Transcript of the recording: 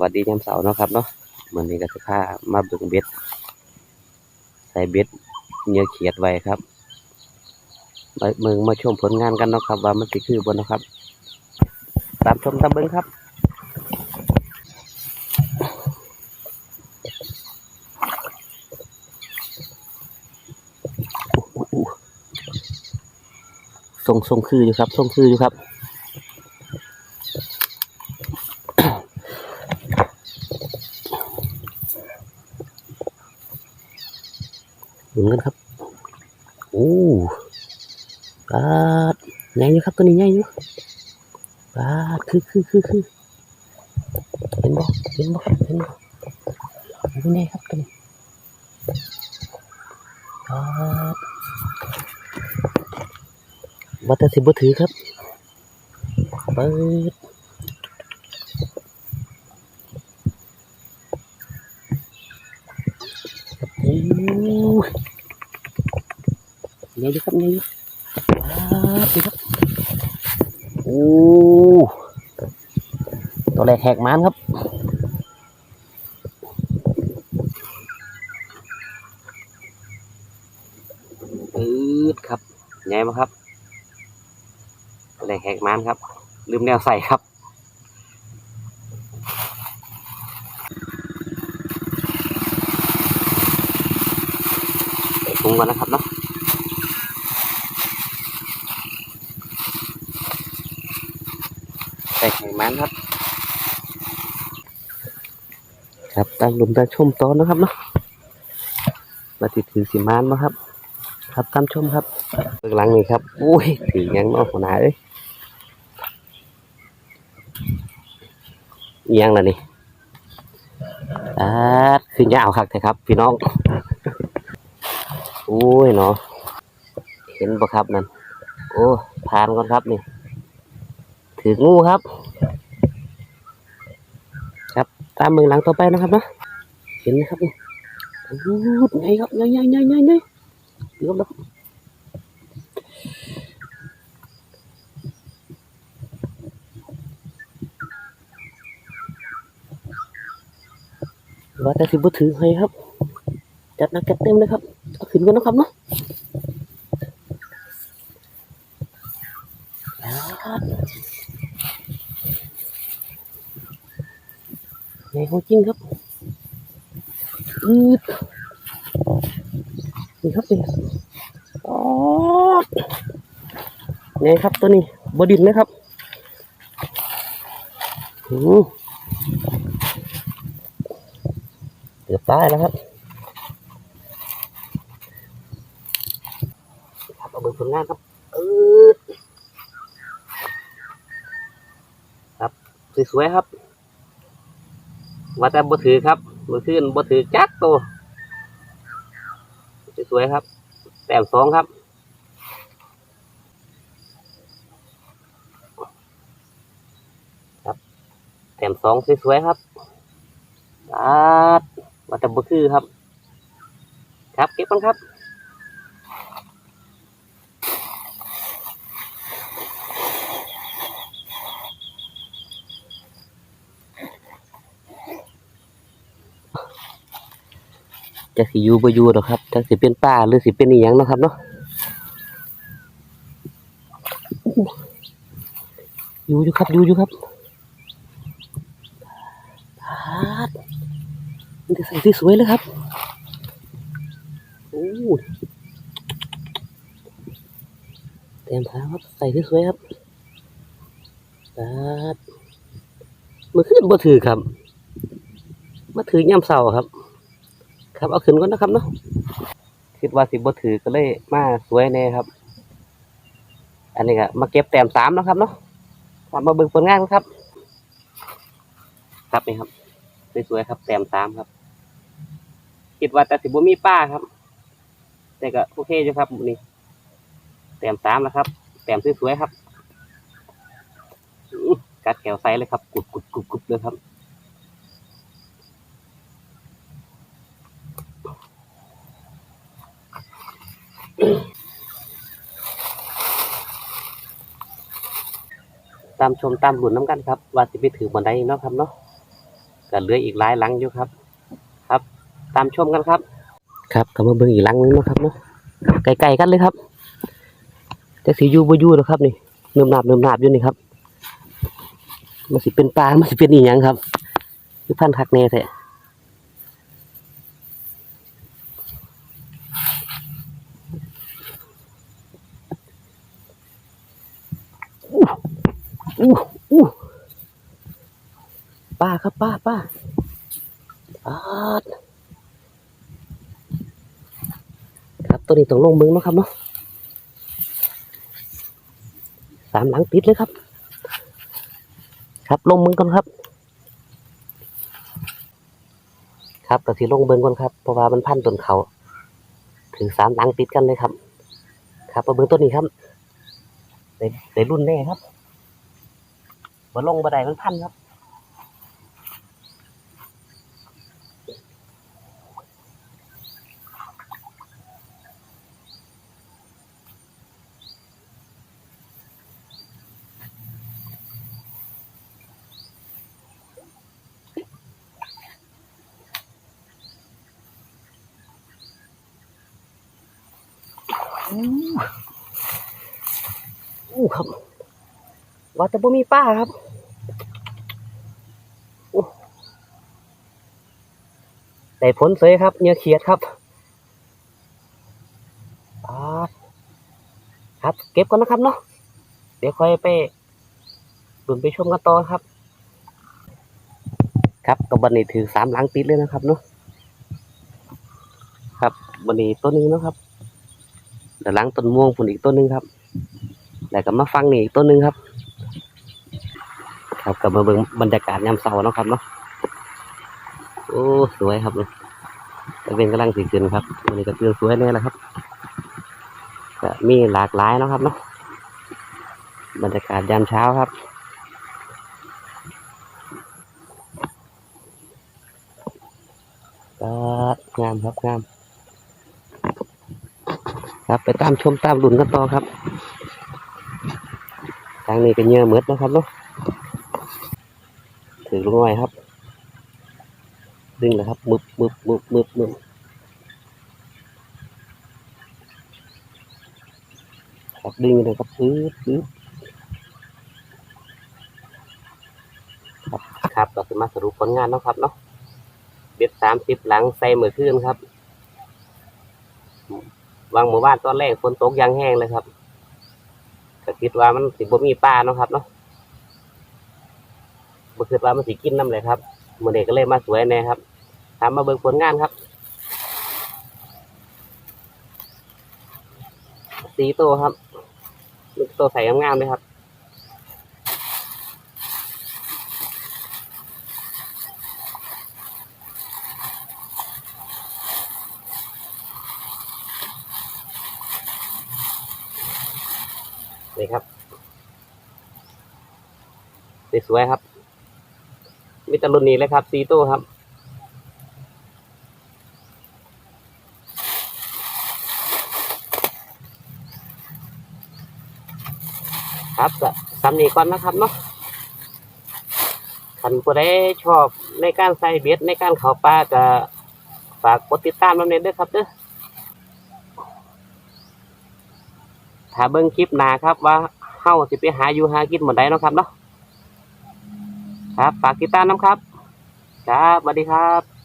วัสดียามเสาร์เนาะครับเนาะวันนี้ก็จะพามาบิ่งเบ็ด ใส่เบ็ดเนื้อเขียดไว้ครับมาเมืองมาชมผลงานกันเนาะครับ ว่ามันสิคือบนนะครับ ตามชมตามเบิ่งครับทรงทรงคืออยู่ครับทรงคืออยู่ครับ หมุนกันครับ โอ้ปาด ใหญ่อยู่ครับตัวนี้ใหญ่อยู่ปาดคือคือคือคือเห็นบ่เห็นบ่ครับเห็นบ่ดูแน่ครับตัวนี้ปาดว่าต่สิบ่ถือครับเปิดโอ้ยใหญ่อยู่ครับใหญ่อยู่ปาดดูครับ อ้ตัวแรกแหกมันครับปืดครับไงมาครับอะไรแหกมันครับ ลืมแนวใส่ครับใส่ถุงก่อนนะครับเนาะ ใส่แหกมันครับ ครับตั้งลุมตั้งชมโตอนนะครับเนาะมาติดถือสีมานมาครับ ครับตามชมครับเบื้องหลังนี่ครับอุ้ยถือยังเนอกหัวหน้าเอ้ยยังล่ะนี่อ่าคือยาวคักแท้ครับ พี่น้องโอ้ยเนาะเห็นปะครับนั่นโอ้ผ่านก่อนครับนี่ ถืองูครับ ครับตามมือหลังต่อไปนะครับนะเห็นไหมครับนี่โอ้ยไงครับไงไงไงไงไงเดี๋ยวครับว่าแต่สิบ่ถือให้ครับ จัดนักจัดเต็มเลยครับเอาขึ้นก่อนนะครับเนาะครับ ในของจริงครับอืดนี่ครับนี่อ๋อนี่ครับตัวนี้บดินนะครับอือเกือบตายแล้วครับครับเอาเบิกผลงานครับอืดครับสวยๆครับ ว่าแต่บ่ถือครับมือขึ้นบ่ถือจักตัวสวยๆครับ แต้มสองครับครับแต้มสองสวยๆครับอาว่าแต่บ่คือครับ ครับเก็บกันครับ จะสิอยู่บ่อยู่หรอกครับจะสิเป็นป้าหรือสิเป็นอีหยังเนาะครับเนาะอยู่อยู่ครับอยู่อยู่ครับปาดมันจะใส่ที่สวยเลยครับโอ้เต็มทางครับใส่ที่สวยครับครับมือขึ้นบ่ถือครับมาถือย่ำเสาครับ ครับเอาขึ้นก่อนนะครับเนาะคิดว่าสิบ่ถือก็เลยมาสวยแน่ครับ อันนี้ก็มาเก็บแต้มสามนะครับเนาะทำมาเบิ่งผลงานครับ ครับนี่ครับสวยๆครับแต้มสามครับ คิดว่าแต่สิบ่มีป้าครับ แต่ก็โอเคอยู่ครับนี่แต้มสามแล้วครับแต้มสวยๆครับกัดแขวไซเลยครับกุดกุดกุดกุดเลยครับ ตามชมตามหลุนน้ำกันครับว่าสิไปถือบนไดเนาะครับเนาะก็เหลืออีกหลายหลังอยู่ครับ ครับ ตามชมกันครับ ครับก็มาเบิ่งอีกหลังนึงเนาะครับเนาะไกลๆกันเลยครับจักสิอยู่บ่อยู่แล้วครับนี่เนิ่มหนาบเนิ่มหนาบอยู่นี่ครับมันสิเป็นปลามันสิเป็นอีหยังครับคือพันคักแน่แท้ อู้อู้ป้าครับป้าป้าปาครับตัวนี้ต้องลงมือนะครับเนาะสามหลังติดเลยครับ ครับลงมือก่อนครับ ครับก็สิลงเบิ่งก่อนครับเพราะว่ามันพันต้นเขาถึงสามหลังติดกันเลยครับ ครับมาเบิ่งต้นนี้ครับได้ได้รุ่นแน่ครับ มาลงบันไดมันพันครับอู้ครับ ว่าแต่บ่มีป้าครับอู้ได้ผลเสยครับเนื้อเขียดครับครับ เก็บก่อนนะครับเนาะเดี๋ยวค่อยไปดุนไปชมกันต่อครับ ครับกับบันนี้ถือสามหลังติดเลยนะครับเนาะครับบันนี้ต้นนึงนะครับเดี๋ยวหลังต้นม่วงผุนอีกต้นนึงครับแล้วก็มาฟังนี่อีกต้นนึงครับ ครับกลับมาเบิ่งบรรยากาศยามเช้าเนะครับเนาะโอ้สวยครับตะเวนกำลังสีขึ้นครับวันนี้ก็ตื่นสวยแน่แหละครับก็มีหลากหลายนะครับเนาะบรรยากาศยามเช้าครับก็งามครับงามครับไปตามชมตามลุ่นกันต่อครับ ทางนี้ก็เยอะเหมือดนะครับเนาะ อลูกน้อยครับ ดึงเลยครับมึบมึบมึบมึบมึบครับดึงเลยครับปื๊ดปื๊ดครับครับเราจะมาสรุปผลงานนะครับเนาะเบ็ดสามสิบหลังใส่มือขึ้นครับวางหมู่บ้านตอนแรกฝนตกยางแห้งเลยครับก็คิดว่ามันสิบ่มีปลาเนาะครับเนาะ บ่คิดว่ามันสิกินน้ำเลยครับมื้อนี้ก็เลยมาสวยแน่ครับตามมาเบิ่งผลงานครับสีโตครับลูกโตใส่งามๆเลยครับนี่ครับสวยๆครับ มีแตรุ่นนี้เลยครับสีโต้ครับครับก็สำนีก่อนนะครับเนาะคันผู้ใดชอบในการใส่เบ็ดในการเขาปลาก็ฝากกดติดตามน้ำเน็ตด้วยครับเด้อถ้าเบิ่งคลิปหนาครับว่าเฮาสิไปหาอยู่หากินหมดได้นะครับเนาะ ครับ ฝากติดตามน้ำครับ ครับสวัสดีครับ